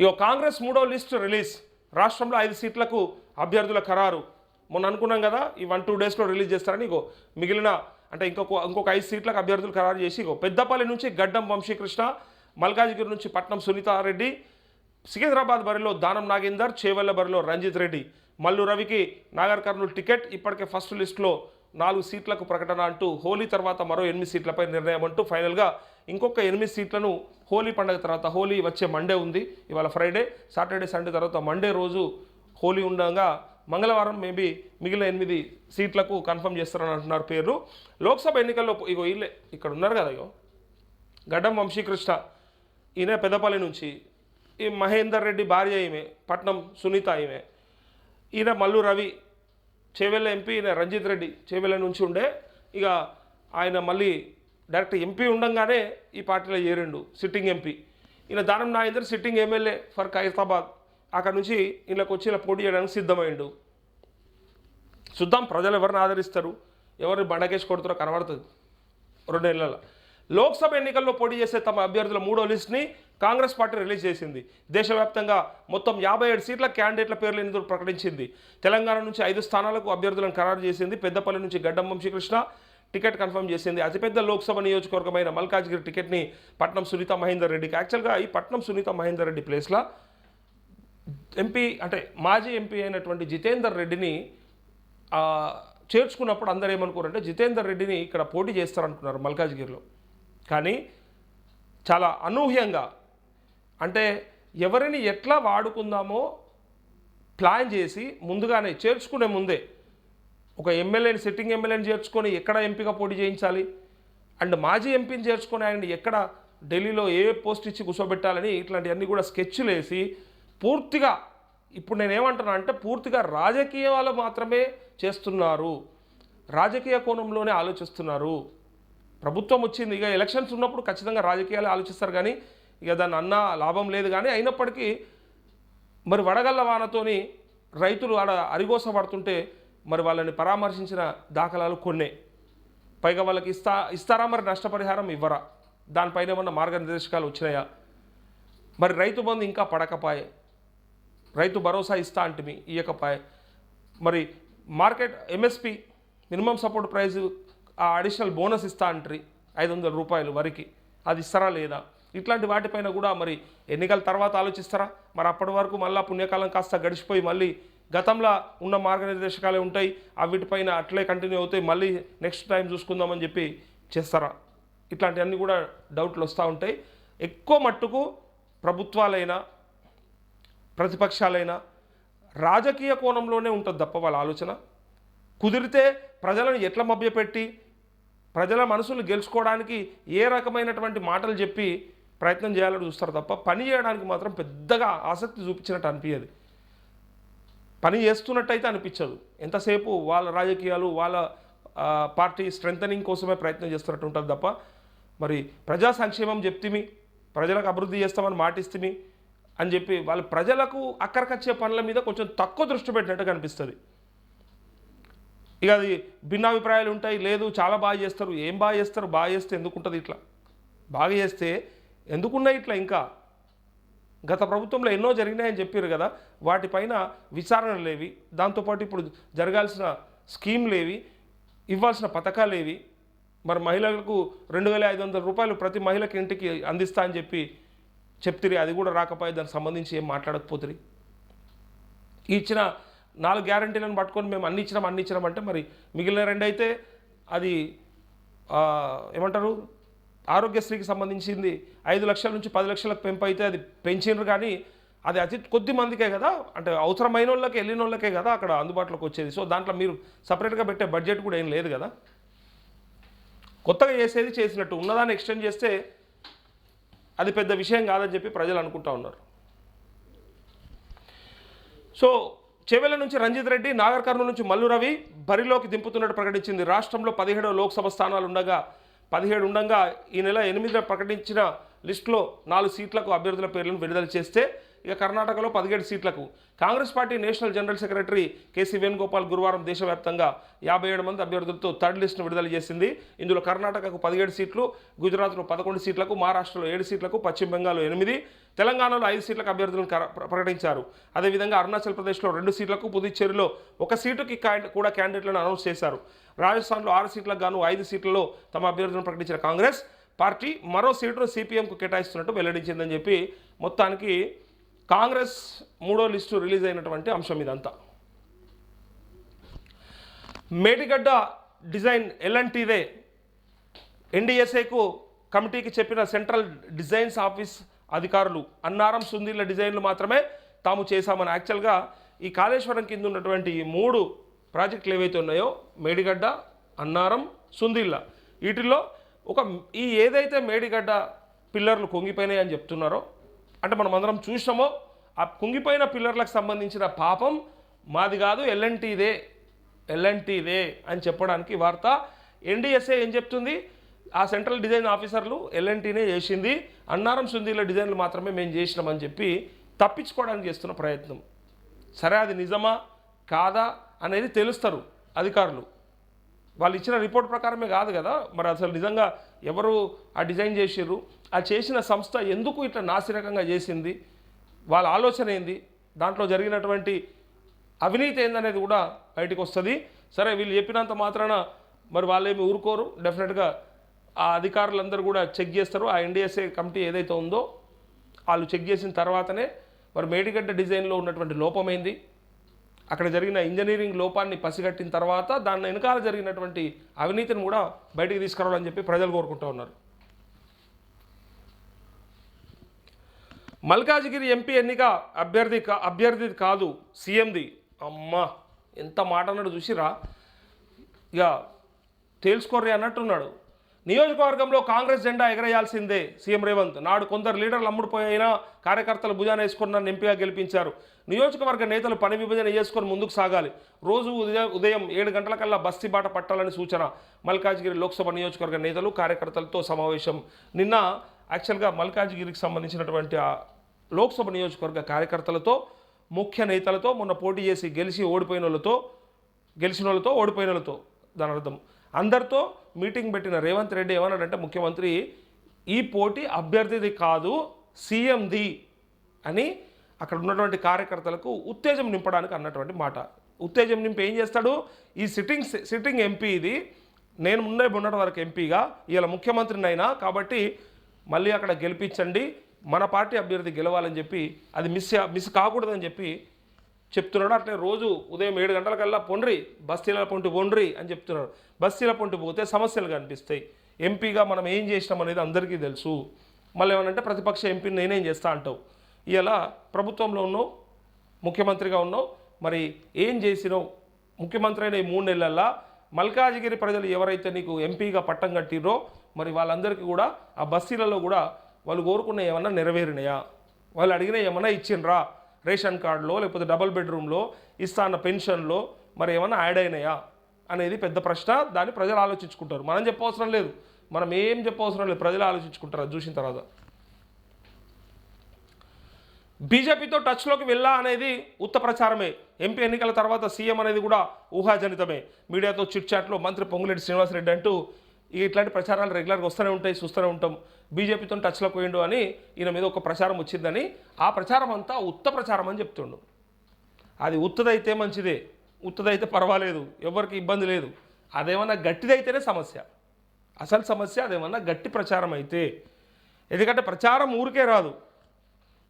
ఇక కాంగ్రెస్ మూడో list release. రాష్ట్రంలో ఐదు సీట్లకు అభ్యర్థుల ఖరారు. మొన్న అనుకున్నాం కదా ఈ వన్ టూ డేస్లో రిలీజ్ చేస్తారని ఇగో మిగిలిన అంటే ఇంకొక ఇంకొక ఐదు సీట్లకు అభ్యర్థులు ఖరారు చేసి ఇగో పెద్దపల్లి నుంచి గడ్డం వంశీకృష్ణ మల్కాజ్గిరి నుంచి పట్నం సునీతారెడ్డి సికింద్రాబాద్ బరిలో దానం నాగేందర్ చేవెళ్ళ బరిలో రంజిత్ రెడ్డి. మల్లు రవికి నాగర్ కర్నూలు టికెట్ ఇప్పటికే ఫస్ట్ లిస్టులో నాలుగు సీట్లకు ప్రకటన అంటూ హోలీ తర్వాత మరో ఎనిమిది సీట్లపై నిర్ణయం అంటూ ఫైనల్గా ఇంకొక ఎనిమిది సీట్లను హోలీ పండుగ తర్వాత హోలీ వచ్చే మండే ఉంది ఇవాళ ఫ్రైడే. సాటర్డే సండే తర్వాత మండే రోజు హోలీ ఉండగా మంగళవారం మేబీ మిగిలిన ఎనిమిది సీట్లకు కన్ఫర్మ్ చేస్తారని అంటున్నారు పేర్లు. లోక్సభ ఎన్నికల్లో ఇగో వీళ్ళే ఇక్కడ ఉన్నారు కదా ఇగో. గడ్డం వంశీకృష్ణ ఈయన పెద్దపల్లి నుంచి. ఈ మహేందర్ రెడ్డి భార్య ఈమె పట్నం సునీత ఈమె. ఈయన మల్లు రవి చేవెళ్ళ ఎంపీ రంజిత్ రెడ్డి చేవెళ్ళ నుంచి ఉండే. ఇక ఆయన మళ్ళీ డైరెక్ట్ ఎంపీ ఉండంగానే ఈ పార్టీలో చేరిండు సిట్టింగ్ ఎంపీ. ఈయన Danam Nagender sitting MLA for Khairatabad. అక్కడ నుంచి వీళ్ళకి వచ్చి ఇలా పోటీ చేయడానికి సిద్ధమైండు. చూద్దాం ప్రజలు ఎవరిని ఆదరిస్తారు ఎవరిని బండకేసి కొడుతారో కనబడుతుంది. రెండు నెలల. లోక్సభ ఎన్నికల్లో పోటీ చేసే తమ అభ్యర్థుల మూడో లిస్ట్ని కాంగ్రెస్ పార్టీ రిలీజ్ చేసింది. దేశవ్యాప్తంగా మొత్తం యాభై ఏడు సీట్ల క్యాండిడేట్ల పేర్లు ఎందుకు ప్రకటించింది. తెలంగాణ నుంచి ఐదు స్థానాలకు అభ్యర్థులను ఖరారు చేసింది. పెద్దపల్లి నుంచి గడ్డం వంశీకృష్ణ టికెట్ కన్ఫర్మ్ చేసింది. అతిపెద్ద లోక్సభ నియోజకవర్గమైన మల్కాజ్గిరి టికెట్ని పట్నం సునీత మహేందర్ రెడ్డికి యాక్చువల్గా ఈ పట్నం సునీత మహేందర్ రెడ్డి ప్లేస్లో ఎంపీ అంటే మాజీ ఎంపీ అయినటువంటి జితేందర్ రెడ్డిని చేర్చుకున్నప్పుడు అందరూ ఏమనుకోరంటే జితేందర్ రెడ్డిని ఇక్కడ పోటీ చేస్తారనుకున్నారు మల్కాజ్గిరిలో. కానీ చాలా అనూహ్యంగా అంటే ఎవరిని ఎట్లా వాడుకుందామో ప్లాన్ చేసి ముందుగానే చేర్చుకునే ముందే ఒక ఎమ్మెల్యేని సిట్టింగ్ ఎమ్మెల్యేని చేర్చుకొని ఎక్కడ ఎంపీగా పోటీ చేయించాలి? అండ్ మాజీ ఎంపీని చేర్చుకొని ఆయన ఎక్కడ ఢిల్లీలో ఏ పోస్ట్ ఇచ్చి కూర్చోబెట్టాలని ఇట్లాంటివన్నీ కూడా స్కెచ్లు వేసి పూర్తిగా ఇప్పుడు నేనేమంటున్నా అంటే పూర్తిగా రాజకీయాలు మాత్రమే చేస్తున్నారు. రాజకీయ కోణంలోనే ఆలోచిస్తున్నారు. ప్రభుత్వం వచ్చింది. ఇక ఎలక్షన్స్ ఉన్నప్పుడు ఖచ్చితంగా రాజకీయాలు ఆలోచిస్తారు కానీ ఇక దాన్ని అన్న లాభం లేదు కానీ అయినప్పటికీ మరి వడగల్ల వానతోని రైతులు ఆడ అరిగోస పడుతుంటే మరి వాళ్ళని పరామర్శించిన దాఖలాలు కొన్నే. పైగా వాళ్ళకి ఇస్తా ఇస్తారా మరి నష్టపరిహారం ఇవ్వరా? దానిపైన ఏమన్నా మార్గనిర్దేశకాలు వచ్చినాయా? మరి రైతు బంధు ఇంకా పడకపాయే. రైతు భరోసా ఇస్తా అంటిమి ఇయ్యకపాయే. మరి market MSP minimum support price ఆ అడిషనల్ బోనస్ ఇస్తా అంటారు. ఐదు వందల రూపాయలు వరకు. అది ఇస్తారా లేదా? ఇట్లాంటి వాటిపైన కూడా మరి ఎన్నికల తర్వాత ఆలోచిస్తారా? మరి అప్పటి వరకు మళ్ళీ పుణ్యకాలం కాస్త గడిచిపోయి మళ్ళీ గతంలో ఉన్న మార్గనిర్దేశకాలే ఉంటాయి. అవిటిపైన అట్లే కంటిన్యూ అవుతాయి. మళ్ళీ నెక్స్ట్ టైం చూసుకుందామని చెప్పి చేస్తారా? ఇట్లాంటివన్నీ కూడా డౌట్లు వస్తూ ఉంటాయి. ఎక్కువ మట్టుకు ప్రభుత్వాలైనా ప్రతిపక్షాలైనా రాజకీయ కోణంలోనే ఉంటుంది తప్ప వాళ్ళ ఆలోచన. కుదిరితే ప్రజలను ఎట్లా మభ్యపెట్టి ప్రజల మనసులు గెలుచుకోవడానికి ఏ రకమైనటువంటి మాటలు చెప్పి ప్రయత్నం చేయాలని చూస్తారు తప్ప పని చేయడానికి మాత్రం పెద్దగా ఆసక్తి చూపించినట్టు అనిపించదు పని చేస్తున్నట్టయితే అనిపించదు. ఎంతసేపు వాళ్ళ రాజకీయాలు వాళ్ళ పార్టీ స్ట్రెంథనింగ్ కోసమే ప్రయత్నం చేస్తున్నట్టు ఉంటుంది తప్ప మరి ప్రజా సంక్షేమం చెప్తిమి ప్రజలకు అభివృద్ధి చేస్తామని మాటిస్తుమి అని చెప్పి వాళ్ళ ప్రజలకు అక్కడికొచ్చే పనుల మీద కొంచెం తక్కువ దృష్టి పెట్టినట్టు కనిపిస్తుంది ఇక అది భిన్నాభిప్రాయాలు ఉంటాయి లేదు చాలా బాగా చేస్తారు ఏం బాగా చేస్తారు బాగా చేస్తే ఎందుకు ఉంటుంది ఇట్లా? బాగా చేస్తే ఎందుకున్నాయి ఇట్లా ఇంకా? గత ప్రభుత్వంలో ఎన్నో జరిగినాయని చెప్పారు కదా వాటిపైన విచారణ లేవి దాంతోపాటు ఇప్పుడు జరగాల్సిన స్కీమ్లేవి ఇవ్వాల్సిన పథకాలేవి మరి మహిళలకు రెండు వేల ఐదు వందల రూపాయలు ప్రతి మహిళకి ఇంటికి అందిస్తా అని చెప్పి చెప్తిరి అది కూడా రాకపోయి దానికి సంబంధించి ఏం మాట్లాడకపోతుంది ఇచ్చిన నాలుగు గ్యారంటీలను పట్టుకొని మేము అన్ని ఇచ్చినాం అన్ని ఇచ్చినాం అంటే మరి మిగిలిన రెండు అయితే అది ఏమంటారు? ఆరోగ్యశ్రీకి సంబంధించింది ఐదు లక్షల నుంచి పది లక్షలకు పెంపు అయితే అది పెంచినారు కానీ అది అతి కొద్ది మందికే కదా? అంటే అవసరమైన వాళ్ళకి వెళ్ళిన వాళ్ళకే కదా అక్కడ అందుబాటులోకి వచ్చేది. సో దాంట్లో మీరు సపరేట్గా పెట్టే బడ్జెట్ కూడా ఏం లేదు కదా? కొత్తగా చేసేది చేసినట్టు. ఉన్నదాన్ని ఎక్స్టెండ్ చేస్తే అది పెద్ద విషయం కాదని చెప్పి ప్రజలు అనుకుంటా ఉన్నారు. సో చెవెల నుంచి రంజిత్ రెడ్డి నాగర్ కర్నూలు నుంచి మల్లు రవి బరిలోకి దింపుతున్నట్టు ప్రకటించింది. రాష్ట్రంలో పదిహేడవ లోక్సభ స్థానాలు ఉండగా పదిహేడు ఉండగా ఈ నెల ఎనిమిదిన ప్రకటించిన లిస్టులో నాలుగు సీట్లకు అభ్యర్థుల పేర్లను విడుదల చేస్తే ఇక కర్ణాటకలో పదిహేడు సీట్లకు. Congress party national general secretary K C Venugopal గురువారం దేశవ్యాప్తంగా యాభై ఏడు మంది అభ్యర్థులతో థర్డ్ లిస్టును విడుదల చేసింది. ఇందులో కర్ణాటకకు పదిహేడు సీట్లు గుజరాత్లో పదకొండు సీట్లకు మహారాష్ట్రలో ఏడు సీట్లకు పశ్చిమ బెంగాల్లో ఎనిమిది తెలంగాణలో ఐదు సీట్లకు అభ్యర్థులను ప్రకటించారు. అదేవిధంగా అరుణాచల్ ప్రదేశ్లో రెండు సీట్లకు పుదుచ్చేరిలో ఒక సీటుకి కూడా క్యాండిడేట్లను అనౌన్స్ చేశారు. రాజస్థాన్లో ఆరు సీట్లకు గాను ఐదు సీట్లలో తమ అభ్యర్థులను ప్రకటించిన కాంగ్రెస్ పార్టీ మరో సీటును సిపిఎంకు కేటాయిస్తున్నట్టు వెల్లడించిందని చెప్పి మొత్తానికి కాంగ్రెస్ మూడో లిస్టు రిలీజ్ అయినటువంటి అంశం ఇదంతా. మేడిగడ్డ డిజైన్ ఎల్ఎన్టీదే ఎన్డీఎస్ఏకు కమిటీకి చెప్పిన సెంట్రల్ డిజైన్స్ ఆఫీస్ అధికారులు అన్నారం సుందీల డిజైన్లు మాత్రమే తాము చేశామని. యాక్చువల్గా ఈ కాళేశ్వరం కింద ఉన్నటువంటి ఈ మూడు ప్రాజెక్టులు ఏవైతే ఉన్నాయో మేడిగడ్డ అన్నారం సుందిల్ల వీటిల్లో ఒక ఈ ఏదైతే మేడిగడ్డ పిల్లర్లు కొంగిపోయినాయి అని చెప్తున్నారో అంటే మనం అందరం చూసినామో ఆ కుంగిపోయిన పిల్లర్లకు సంబంధించిన పాపం మాది కాదు ఎల్ఎన్టీదే ఎల్ఎన్టీదే అని చెప్పడానికి వార్త. ఎన్డీఎస్ఏ ఏం చెప్తుంది? ఆ సెంట్రల్ డిజైన్ ఆఫీసర్లు ఎల్ఎన్టీనే చేసింది అన్నారం సుందీల డిజైన్లు మాత్రమే మేము చేసినామని చెప్పి తప్పించుకోవడానికి చేస్తున్న ప్రయత్నం. సరే అది నిజమా? కాదా? అనేది తెలుస్తారు అధికారులు. వాళ్ళు ఇచ్చిన రిపోర్ట్ ప్రకారమే కాదు కదా. మరి అసలు నిజంగా ఎవరు ఆ డిజైన్ చేసిర్రు? ఆ చేసిన సంస్థ ఎందుకు ఇట్లా నాసిరకంగా చేసింది? వాళ్ళ ఆలోచన ఏంది? దాంట్లో జరిగినటువంటి అవినీతి ఏందనేది కూడా బయటకు వస్తుంది. సరే వీళ్ళు చెప్పినంత మాత్రాన మరి వాళ్ళేమి ఊరుకోరు. డెఫినెట్గా ఆ అధికారులందరూ కూడా చెక్ చేస్తారు. ఆ ఎన్డీఎస్ఏ కమిటీ ఏదైతే ఉందో వాళ్ళు చెక్ చేసిన తర్వాతనే మరి మేడిగడ్డ డిజైన్లో ఉన్నటువంటి లోపమైంది అక్కడ జరిగిన ఇంజనీరింగ్ లోపాన్ని పసిగట్టిన తర్వాత దాని వెనకాల జరిగినటువంటి అవినీతిని కూడా బయటికి తీసుకురావాలని చెప్పి ప్రజలు కోరుకుంటూ ఉన్నారు. మల్కాజ్గిరి ఎంపీ ఎన్నిక అభ్యర్థి కా అభ్యర్థి కాదు సీఎంది. అమ్మా ఎంత మాట అన్నాడు చూసిరా? ఇక తేల్చుకోర్రి అన్నట్టున్నాడు. నియోజకవర్గంలో కాంగ్రెస్ జెండా ఎగరేయాల్సిందే సీఎం రేవంత్. నాడు కొందరు లీడర్లు అమ్ముడుపోయినా కార్యకర్తలు భుజాన వేసుకొని నన్ను ఎంపీగా గెలిపించారు. నియోజకవర్గ నేతలు పని విభజన చేసుకొని ముందుకు సాగాలి. రోజు ఉదయం ఉదయం ఏడు గంటలకల్లా బస్తీ బాట పట్టాలని సూచన మల్కాజ్గిరి లోక్సభ నియోజకవర్గ నేతలు కార్యకర్తలతో సమావేశం. నిన్న యాక్చువల్గా మల్కాజ్గిరికి సంబంధించినటువంటి ఆ లోక్సభ నియోజకవర్గ కార్యకర్తలతో ముఖ్య నేతలతో మొన్న పోటీ చేసి గెలిచి ఓడిపోయిన వాళ్ళతో గెలిచిన వాళ్ళతో ఓడిపోయిన వాళ్ళతో దాని అర్థం అందరితో మీటింగ్ పెట్టిన రేవంత్ రెడ్డి ఏమన్నాడంటే ముఖ్యమంత్రి ఈ పోటీ అభ్యర్థిది కాదు సీఎంది అని అక్కడ ఉన్నటువంటి కార్యకర్తలకు ఉత్తేజం నింపడానికి అన్నటువంటి మాట. ఉత్తేజం నింపి ఏం చేస్తాడు? ఈ సిట్టింగ్ సిట్టింగ్ ఎంపీ ఇది. నేను ముందే ఉన్నటి వరకు ఎంపీగా ఇలా ముఖ్యమంత్రినైనా కాబట్టి మళ్ళీ అక్కడ గెలిపించండి మన పార్టీ అభ్యర్థి గెలవాలని చెప్పి అది మిస్ మిస్ కాకూడదని చెప్పి చెప్తున్నాడు. అట్లే రోజు ఉదయం ఏడు గంటలకల్లా పొండ్రి బస్తీల పొంటి పొండ్రి అని చెప్తున్నాడు. బస్తీల పొంటి పోతే సమస్యలు కనిపిస్తాయి. ఎంపీగా మనం ఏం చేసినాం అనేది అందరికీ తెలుసు. మళ్ళీ ఏమనంటే ప్రతిపక్ష ఎంపీని నేనేం చేస్తా అంటావు. ఇలా ప్రభుత్వంలో ఉన్నావు ముఖ్యమంత్రిగా ఉన్నావు మరి ఏం చేసినావు? ముఖ్యమంత్రి అయిన ఈ మూడు నెలల్లో మల్కాజిగిరి ప్రజలు ఎవరైతే నీకు ఎంపీగా పట్టం కట్టిరో మరి వాళ్ళందరికీ కూడా ఆ బస్తీలలో కూడా వాళ్ళు కోరుకున్న ఏమన్నా నెరవేరినాయా? వాళ్ళు అడిగిన ఏమన్నా ఇచ్చిండ్రా? రేషన్ కార్డులో లేకపోతే డబుల్ బెడ్రూమ్లో ఇస్తా అన్న పెన్షన్లో మరి ఏమైనా యాడ్ అయినాయా అనేది పెద్ద ప్రశ్న. దాన్ని ప్రజలు ఆలోచించుకుంటారు. మనం చెప్పవసరం లేదు. మనం ఏం చెప్పవసరం లేదు. ప్రజలు ఆలోచించుకుంటారు. అది చూసిన తర్వాత. బీజేపీతో టచ్లోకి వెళ్ళా అనేది ఉత్త ప్రచారమే. ఎంపీ ఎన్నికల తర్వాత సీఎం అనేది కూడా ఊహాజనితమే. మీడియాతో చిట్ చాట్లో మంత్రి పొంగులేటి శ్రీనివాసరెడ్డి అంటూ ఇక ఇట్లాంటి ప్రచారాలు రెగ్యులర్గా వస్తూనే ఉంటాయి చూస్తూనే ఉంటాం. బీజేపీతో టచ్లోకి పోయిండు అని ఈయన మీద ఒక ప్రచారం వచ్చిందని. ఆ ప్రచారం అంతా ఉత్త ప్రచారం అని చెప్తుండు. అది ఉత్తదైతే మంచిదే ఉత్తదైతే పర్వాలేదు ఎవరికి ఇబ్బంది లేదు. అదేమన్నా గట్టిదైతేనే సమస్య. అసలు సమస్య అదేమన్నా గట్టి ప్రచారం అయితే. ఎందుకంటే ప్రచారం ఊరికే రాదు.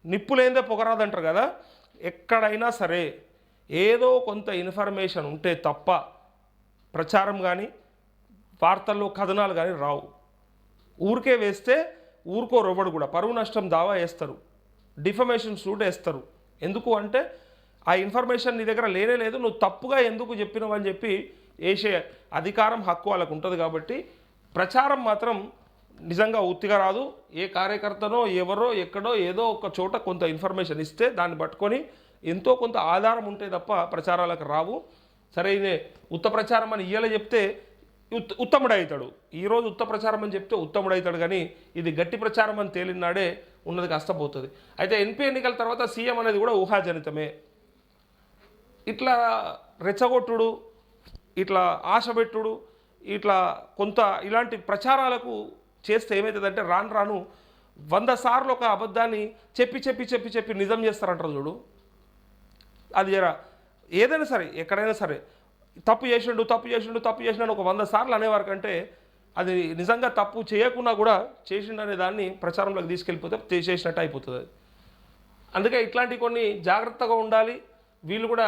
నిప్పులేందే పొగరాదంటారు కదా. ఎక్కడైనా సరే ఏదో కొంత ఇన్ఫర్మేషన్ ఉంటే తప్ప ప్రచారం కానీ వార్తల్లో కథనాలు కానీ రావు. ఊరికే వేస్తే ఊరుకో రొవ్వడు కూడా. పరువు నష్టం దావా వేస్తారు డిఫమేషన్ సూట్ వేస్తారు ఎందుకు అంటే ఆ ఇన్ఫర్మేషన్ నీ దగ్గర లేనే లేదు. నువ్వు తప్పుగా ఎందుకు చెప్పినవని అని చెప్పి వేసే అధికారం హక్కు వాళ్ళకు ఉంటుంది కాబట్టి ప్రచారం మాత్రం నిజంగా ఉత్తిగా రాదు. ఏ కార్యకర్తనో ఎవరో ఎక్కడో ఏదో ఒక చోట కొంత ఇన్ఫర్మేషన్ ఇస్తే దాన్ని పట్టుకొని ఎంతో కొంత ఆధారం ఉంటే తప్ప ప్రచారాలకు రావు. సరైన ఉత్త ప్రచారం అని ఇయ్యాల చెప్తే ఉత్తముడవుతాడు ఈరోజు ఉత్త ప్రచారం అని చెప్తే ఉత్తముడవుతాడు కానీ ఇది గట్టి ప్రచారం అని తేలినాడే ఉన్నది కష్టపోతుంది. అయితే ఎన్పీ ఎన్నికల తర్వాత సీఎం అనేది కూడా ఊహాజనితమే. ఇట్లా రెచ్చగొట్టుడు ఇట్లా ఆశపెట్టుడు ఇట్లా కొంత ఇలాంటి ప్రచారాలకు చేస్తే ఏమవుతుందంటే రాను రాను వంద సార్లు ఒక అబద్ధాన్ని చెప్పి చెప్పి చెప్పి చెప్పి నిజం చేస్తారంటారు చూడు. అది జర ఏదైనా సరే ఎక్కడైనా సరే తప్పు చేసిండు తప్పు చేసిండు తప్పు చేసిండు ఒక వంద సార్లు అనేవారు కంటే అది నిజంగా తప్పు చేయకుండా కూడా చేసిండు అనే దాన్ని ప్రచారంలోకి తీసుకెళ్ళిపోతే చేసినట్టు అయిపోతుంది అది. అందుకే ఇట్లాంటి కొన్ని జాగ్రత్తగా ఉండాలి. వీళ్ళు కూడా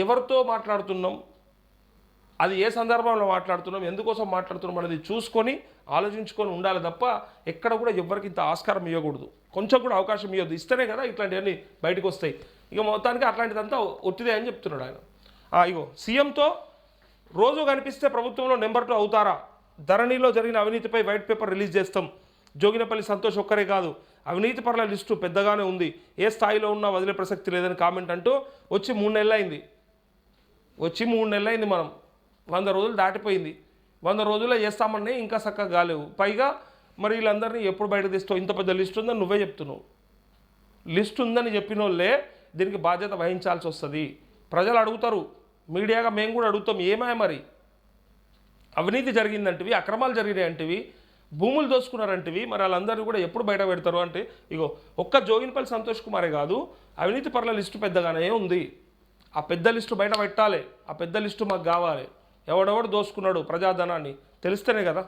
ఎవరితో మాట్లాడుతున్నాం అది ఏ సందర్భంలో మాట్లాడుతున్నాం ఎందుకోసం మాట్లాడుతున్నాం అనేది చూసుకొని ఆలోచించుకొని ఉండాలి తప్ప ఎక్కడ కూడా ఎవరికి ఇంత ఆస్కారం ఇవ్వకూడదు. కొంచెం కూడా అవకాశం ఇవ్వద్దు. ఇస్తేనే కదా ఇట్లాంటివన్నీ బయటకు వస్తాయి. ఇక మొత్తానికి అట్లాంటిదంతా ఒత్తిదే అని చెప్తున్నాడు ఆయన. ఇగో సీఎంతో రోజు కనిపిస్తే ప్రభుత్వంలో నెంబర్ టూ అవుతారా? ధరణిలో జరిగిన అవినీతిపై వైట్ పేపర్ రిలీజ్ చేస్తాం. జోగినపల్లి సంతోష్ ఒక్కరే కాదు. అవినీతి పరుల లిస్టు పెద్దగానే ఉంది. ఏ స్థాయిలో ఉన్నా వదిలే ప్రసక్తి లేదని కామెంట్ అంటూ వచ్చి మూడు నెలలు అయింది వచ్చి మూడు నెలలు అయింది మనం. వంద రోజులు దాటిపోయింది. వంద రోజుల్లో చేస్తామని ఇంకా చక్కగా కాలేవు. పైగా మరి వీళ్ళందరినీ ఎప్పుడు బయట తీస్తావు? ఇంత పెద్ద లిస్ట్ ఉందని నువ్వే చెప్తున్నావు. లిస్ట్ ఉందని చెప్పిన వాళ్ళే దీనికి బాధ్యత వహించాల్సి వస్తుంది. ప్రజలు అడుగుతారు మీడియాగా మేము కూడా అడుగుతాం ఏమాయ మరి? అవినీతి జరిగిందంటివి అక్రమాలు జరిగినాయి అంటివి భూములు దోసుకున్నారంటివి మరి వాళ్ళందరినీ కూడా ఎప్పుడు బయట పెడతారు అంటే ఇగో ఒక్క జోగిన్పల్లి సంతోష్ కుమారే కాదు అవినీతి పరుల లిస్టు పెద్దగానే ఉంది. ఆ పెద్ద లిస్టు బయట పెట్టాలి ఆ పెద్ద లిస్టు మాకు కావాలి. ఎవడెవడు దోసుకున్నాడు ప్రజాధనాన్ని తెలిస్తేనే కదా.